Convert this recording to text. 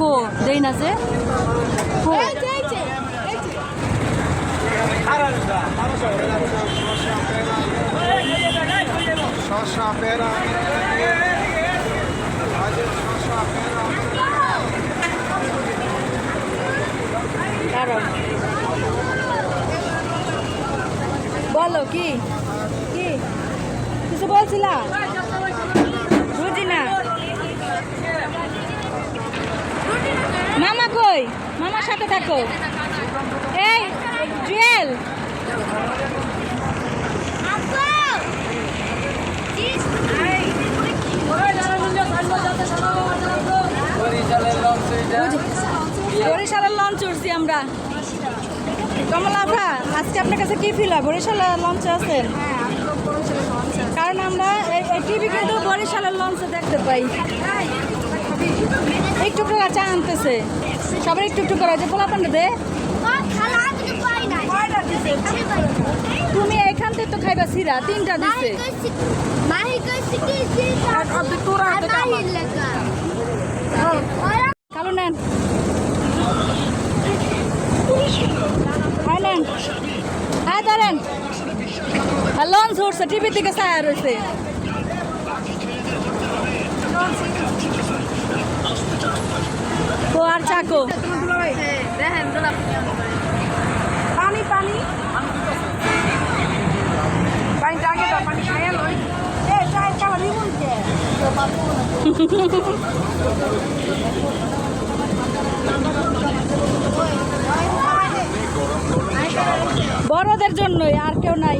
কো দেই না যে? কো। শশা পেরা শশা পেরা বলো কি? কি? কিছু বলছিলা? কই? মামার সাথে থাকো। এই জুয়েল। বরিশালের লঞ্চ উঠছি আমরা। কমলা আপা আজকে আপনার কাছে কি ফিল হয়? বরিশালের লঞ্চে আছেন? কারণ আমরা এই- এই টিভি কিন্তু বরিশালের লঞ্চে দেখতে পাই। একটু করে চা আনতেছে। সবাই একটু একটু করে যে পোলা পান্ডে দে তুমি এখান থেকে তো খাইবা সিরা তিনটা দিছে। কালো নেন। হ্যাঁ ধরেন লঞ্চ উঠছে টিভি থেকে ছায়া রয়েছে। চাকো পানি পানি। পানিটা আগে দাও পানি খাইয়া লই। এ চাই কালা লিমন কে? বড়দের জন্যই আর কেউ নাই।